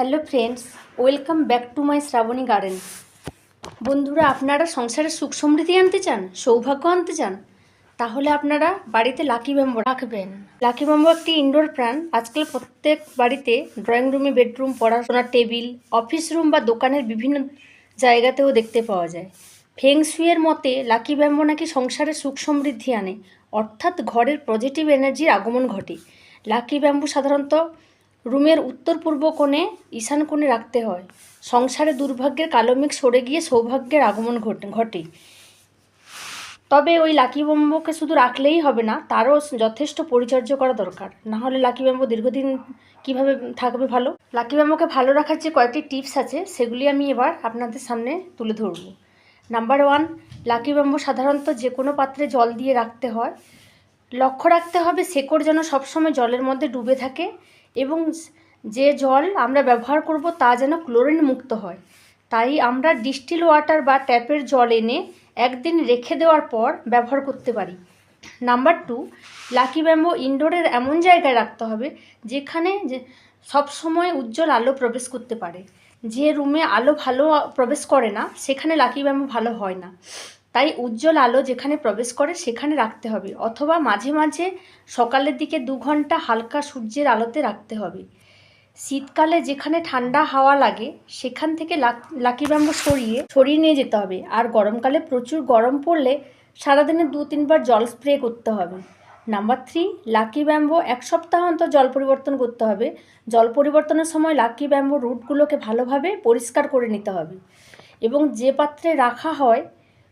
Hello friends, welcome back to my Shrabani garden. বন্ধুরা, আপনারা সংসারে সুখ সমৃদ্ধি আনতে চান, সৌভাগ্য আনতে চান? তাহলে আপনারা বাড়িতে লাকি ব্যাম্বো রাখবেন। লাকি ব্যাম্বো একটি ইনডোর প্ল্যান আজকাল প্রত্যেক বাড়িতে ড্রয়িং রুমে বেডরুম পড়াশোনার টেবিল অফিস রুম বা দোকানের বিভিন্ন জায়গাতেও দেখতে পাওয়া যায়। ফেং শুয়ের মতে, লাকি ব্যাম্বো নাকি সংসারে সুখ সমৃদ্ধি আনে। অর্থাৎ ঘরের পজিটিভ এনার্জির আগমন ঘটে। লাকি ব্যাম্বু সাধারণত রুমের উত্তর পূর্ব কোণে ঈশান কোণে রাখতে হয়। সংসারে দুর্ভাগ্যের কালো মেঘ সরে গিয়ে সৌভাগ্যের আগমন ঘটে তবে ওই লাকি ব্যাম্বোকে শুধু রাখলেই হবে না, তারও যথেষ্ট পরিচর্যা করা দরকার। না হলে লাকি ব্যাম্বো দীর্ঘদিন কীভাবে থাকবে ভালো? লাকি ব্যাম্বোকে ভালো রাখার যে কয়েকটি টিপস আছে, সেগুলি আমি এবার আপনাদের সামনে তুলে ধরব। নাম্বার ওয়ান লাকি ব্যাম্বো সাধারণত যে কোনো পাত্রে জল দিয়ে রাখতে হয়। লক্ষ্য রাখতে হবে শেকড় যেন সবসময় জলের মধ্যে ডুবে থাকে এবং যে জল আমরা ব্যবহার করব তা যেন ক্লোরিন মুক্ত হয়। তাই আমরা ডিস্টিল ওয়াটার বা ট্যাপের জল এনে একদিন রেখে দেওয়ার পর ব্যবহার করতে পারি। নাম্বার টু, লাকি ব্যাম্বো ইনডোরের এমন জায়গায় রাখতে হবে যেখানে সবসময় উজ্জ্বল আলো প্রবেশ করতে পারে। যে রুমে আলো ভালো প্রবেশ করে না, সেখানে লাকি ব্যাম্বো ভালো হয় না। তাই উজ্জ্বল আলো যেখানে প্রবেশ করে সেখানে রাখতে হবে, অথবা মাঝে মাঝে সকালের দিকে দু ঘণ্টা হালকা সূর্যের আলোতে রাখতে হবে। শীতকালে যেখানে ঠান্ডা হাওয়া লাগে, সেখান থেকে লাক- ব্যাম্বো সরিয়ে সরিয়ে নিয়ে যেতে হবে। আর গরমকালে প্রচুর গরম পড়লে সারাদিনে দু তিনবার জল স্প্রে করতে হবে। নাম্বার থ্রি, লাকি ব্যাম্বো এক সপ্তাহ অন্তর জল পরিবর্তন করতে হবে। জল পরিবর্তনের সময় লাকি ব্যাম্বো রুটগুলোকে ভালোভাবে পরিষ্কার করে নিতে হবে। এবং যে পাত্রে রাখা হয়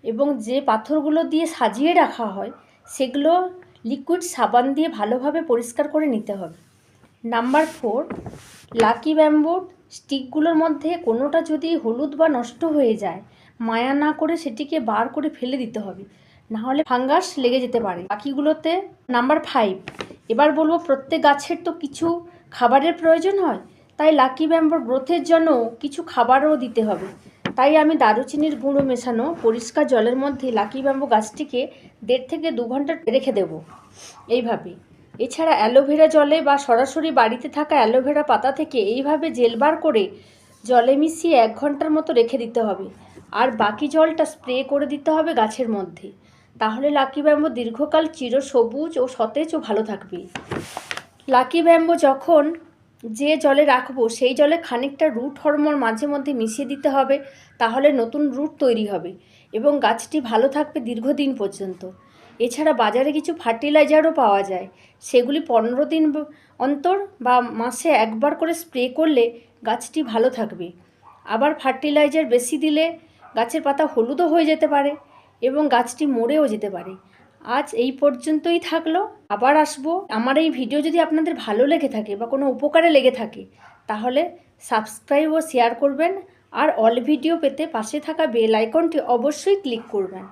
এবং যে পাথরগুলো দিয়ে সাজিয়ে রাখা হয়, সেগুলো লিকুইড সাবান দিয়ে ভালোভাবে পরিষ্কার করে নিতে হবে। নাম্বার ফোর লাকি ব্যাম্বোর স্টিকগুলোর মধ্যে কোনোটা যদি হলুদ বা নষ্ট হয়ে যায়, মায়া না করে সেটিকে বার করে ফেলে দিতে হবে। নাহলে ফাঙ্গাস লেগে যেতে পারে। বাকিগুলোতে নাম্বার ফাইভ এবার বলব প্রত্যেক গাছের তো কিছু খাবারের প্রয়োজন হয়, তাই লাকি ব্যাম্বোর গ্রোথের জন্য কিছু খাবারও দিতে হবে। তাই আমি দারুচিনির গুঁড়ো মেশানো পরিষ্কার জলের মধ্যে লাকি ব্যাম্বো গাছটিকে দেড় থেকে দু ঘণ্টা রেখে দেব। এইভাবে। এছাড়া অ্যালোভেরা জলে বা সরাসরি বাড়িতে থাকা অ্যালোভেরা পাতা থেকে এইভাবে জেল বার করে জলে মিশিয়ে এক ঘণ্টার মতো রেখে দিতে হবে। আর বাকি জলটা স্প্রে করে দিতে হবে গাছের মধ্যে। তাহলে লাকি ব্যাম্বো দীর্ঘকাল চির সবুজ ও সতেজ ও ভালো থাকবে। লাকি ব্যাম্বো যখন যে জলে রাখব, সেই জলে খানিকটা রুট হরমোন মাঝে মধ্যে মিশিয়ে দিতে হবে, তাহলে নতুন রুট তৈরি হবে এবং গাছটি ভালো থাকবে দীর্ঘদিন পর্যন্ত। এছাড়া বাজারে কিছু ফার্টিলাইজারও পাওয়া যায়। সেগুলি পনেরো দিন অন্তর বা মাসে একবার করে স্প্রে করলে গাছটি ভালো থাকবে। আবার ফার্টিলাইজার বেশি দিলে গাছের পাতা হলুদও হয়ে যেতে পারে এবং গাছটি মরেও যেতে পারে। আজ এই পর্যন্তই থাকল। আবার আসব। আমার এই ভিডিও যদি আপনাদের ভালো লেগে থাকে বা কোনো উপকারে লেগে থাকে, তাহলে সাবস্ক্রাইব ও শেয়ার করবেন। আর অল ভিডিও পেতে পাশে থাকা বেল আইকনটি অবশ্যই ক্লিক করবেন।